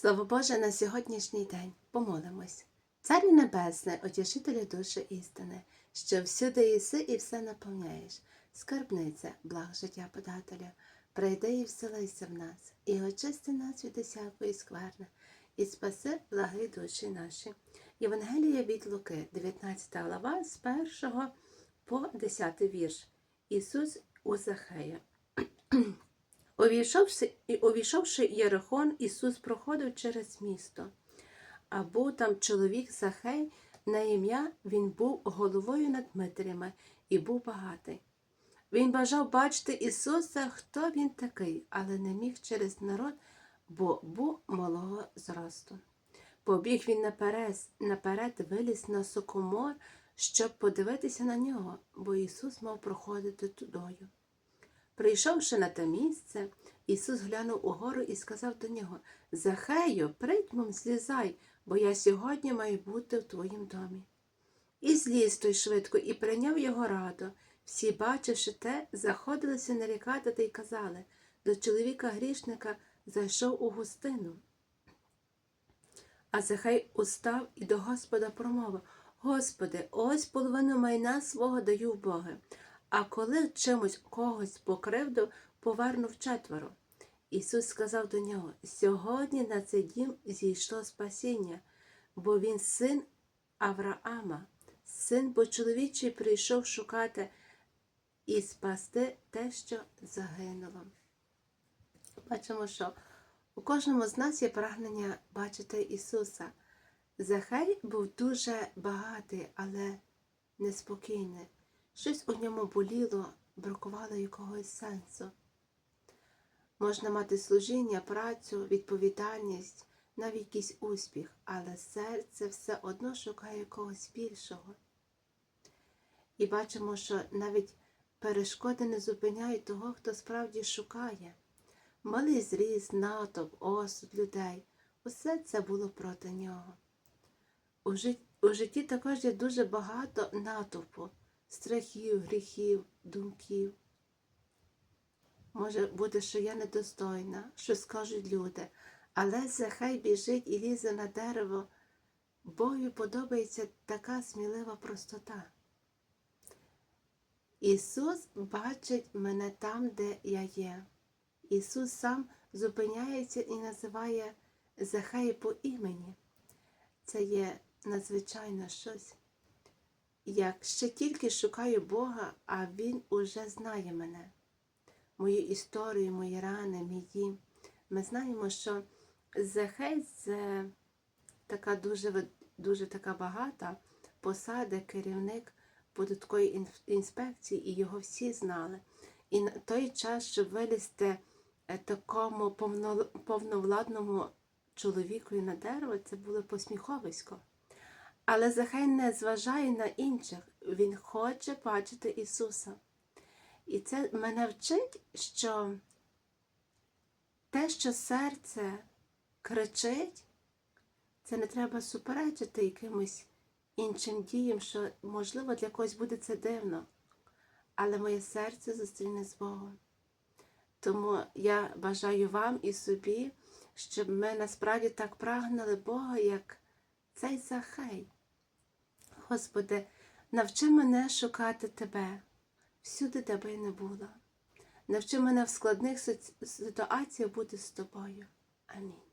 Слово Боже на сьогоднішній день помолимось. Царю Небесне, отішителю душі істини, що всюди єси і все наповняєш, скарбниця, благ життя подателя, прийди і вселися в нас, і очисти нас від усякої скверни, і спаси благи душі наші. Євангелія від Луки, 19 глава, з 1 по 10 вірш. Ісус у Захея. Увійшовши, і увійшовши Єрихон, Ісус проходив через місто. А був там чоловік Захей на ім'я, він був головою над Дмитрями і був багатий. Він бажав бачити Ісуса, хто він такий, але не міг через народ, бо був малого зросту. Побіг він наперед, наперед виліз на сокомор, щоб подивитися на нього, бо Ісус мав проходити тудою. Прийшовши на те місце, Ісус глянув угору і сказав до нього Захею, притьмом злізай, бо я сьогодні маю бути в твоїм домі. І зліз той швидко і прийняв його раду. Всі, бачивши те, заходилися нарікати та й казали до чоловіка грішника зайшов у гостину. А Захей устав і до Господа промовив Господи, ось половину майна свого даю в Боги, а коли чимось когось покривдив, повернув четверо. Ісус сказав до нього Сьогодні на цей дім зійшло спасіння, бо він син Авраама, син бо чоловічий прийшов шукати і спасти те, що загинуло. Бачимо, що у кожному з нас є прагнення бачити Ісуса. Захарій був дуже багатий, але неспокійний. Щось у ньому боліло, бракувало якогось сенсу. Можна мати служіння, працю, відповідальність, навіть якийсь успіх, але серце все одно шукає якогось більшого. І бачимо, що навіть перешкоди не зупиняють того, хто справді шукає. Малий зріст, натовп, осуд людей усе це було проти нього. У житті, також є дуже багато натовпу, страхів, гріхів, думків. Може бути, що я недостойна, що скажуть люди, але Захай біжить і лізе на дерево. Богу подобається така смілива простота. Ісус бачить мене там, де я є. Ісус сам зупиняється і називає Захай по імені. Це є надзвичайно щось. Як ще тільки шукаю Бога, а Він уже знає мене, мою історію, мої рани, мій. Ми знаємо, що Захей це така дуже, дуже така багата посада, керівник податкової інспекції, і його всі знали. І на той час, щоб вилізти такому повновладному чоловікові на дерево, це було посміховисько. Але Захай не зважає на інших, Він хоче бачити Ісуса. І це мене вчить, що те, що серце кричить, це не треба суперечити якимось іншим діям, що, можливо, для когось буде це дивно, але моє серце зустріне з Богом. Тому я бажаю вам і собі, щоб ми насправді так прагнули Бога, як цей Захей. Господи, навчи мене шукати Тебе всюди, де би не було. Навчи мене в складних ситуаціях бути з тобою. Амінь.